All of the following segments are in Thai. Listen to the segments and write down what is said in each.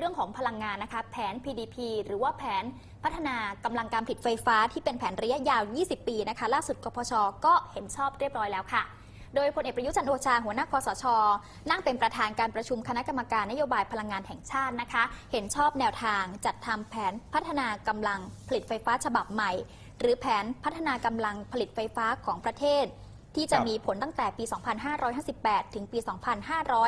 เรื่องของพลังงานนะคะ แผน PDP หรือว่าแผนพัฒนากำลังการผลิตไฟฟ้าที่เป็นแผนระยะยาว 20 ปีนะคะ ล่าสุดกพชก็เห็นชอบเรียบร้อยแล้วค่ะ โดยพลเอกประยุจันโอชาหัวหน้าคอสช นั่งเป็นประธานการประชุมคณะกรรมการนโยบายพลังงานแห่งชาตินะคะ เห็นชอบแนวทางจัดทำแผนพัฒนากำลังผลิตไฟฟ้าฉบับใหม่ หรือแผนพัฒนากำลังผลิตไฟฟ้าของประเทศ ที่จะมีผลตั้งแต่ปี 2558 ถึงปี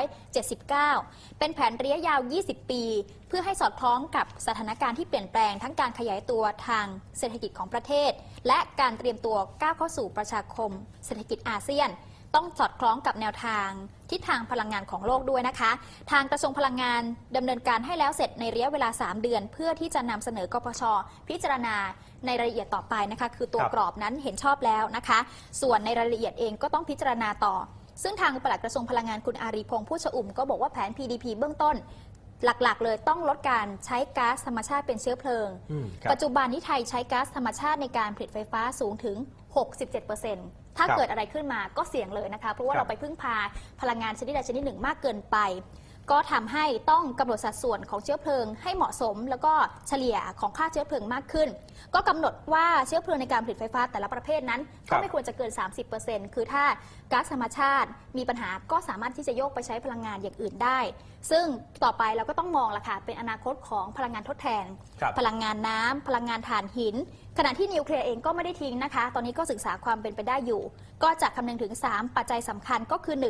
2579 เป็นแผนระยะยาว 20 ปี เพื่อให้สอดคล้องกับสถานการณ์ที่เปลี่ยนแปลงทั้งการขยายตัวทางเศรษฐกิจของประเทศ และการเตรียมตัวก้าวเข้าสู่ประชาคม เศรษฐกิจอาเซียน ต้องสอดคล้องกับแนวทางทิศทางพลังงานของโลกด้วยนะคะ ทางกระทรวงพลังงานดำเนินการให้แล้วเสร็จในระยะเวลา 3 เดือน เพื่อที่จะนำเสนอกปชพิจารณาในรายละเอียดต่อไปนะคะ คือตัวกรอบนั้นเห็นชอบแล้วนะคะ ส่วนในรายละเอียดเองก็ต้องพิจารณาต่อซึ่งทางปลัดกระทรวงพลังงานคุณอารีพงศ์ผู้ชอุ่มก็บอกว่าแผน PDP เบื้องต้น หลักๆ เลยต้องลดการใช้ก๊าซธรรมชาติเป็นเชื้อเพลิง อืมครับ ปัจจุบันที่ไทยใช้ก๊าซธรรมชาติในการผลิตไฟฟ้าสูงถึง 67%ถ้าครับเกิดอะไรขึ้นมาก็เสี่ยงเลยนะคะ เพราะว่าครับ เราไปพึ่งพาพลังงานชนิดใดชนิดหนึ่งมากเกินไป ก็ทำให้ต้องกำหนดสัดส่วนของเชื้อเพลิงให้เหมาะสม แล้วก็เฉลี่ยของค่าเชื้อเพลิงมากขึ้น ก็กำหนดว่าเชื้อเพลิงในการผลิตไฟฟ้าแต่ละประเภทนั้นครัก็บไม่ควรจะเกิน 30%คือถ้าก๊าซธรรมชาติมีปัญหาก็สามารถที่จะโยกไปใช้พลังงานอย่างอื่นได้ ซึ่งต่อไปเราก็ต้องมองละค่ะเป็นอนาคตของพลังงานทดแทนครับพลังงานน้ำพลังงานถ่านหิน ขณะที่นิวเคลียร์เองก็ไม่ได้ทิ้งนะคะ ตอนนี้ก็ศึกษาความเป็นไปได้อยู่ ก็จะคำนึงถึง 3 ปัจจัยสำคัญก็คือ 1.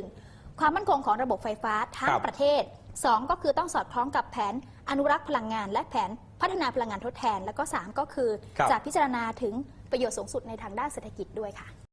ความมั่นคงของระบบไฟฟ้าทั้งครับ ประเทศ2ก็คือต้องสอดคล้องกับแผนอนุรักษ์พลังงาน และแผนพัฒนาพลังงานทดแทน แล้วก็3ก็คือครับ จะพิจารณาถึงประโยชน์สูงสุดในทางด้านเศรษฐกิจด้วยค่ะ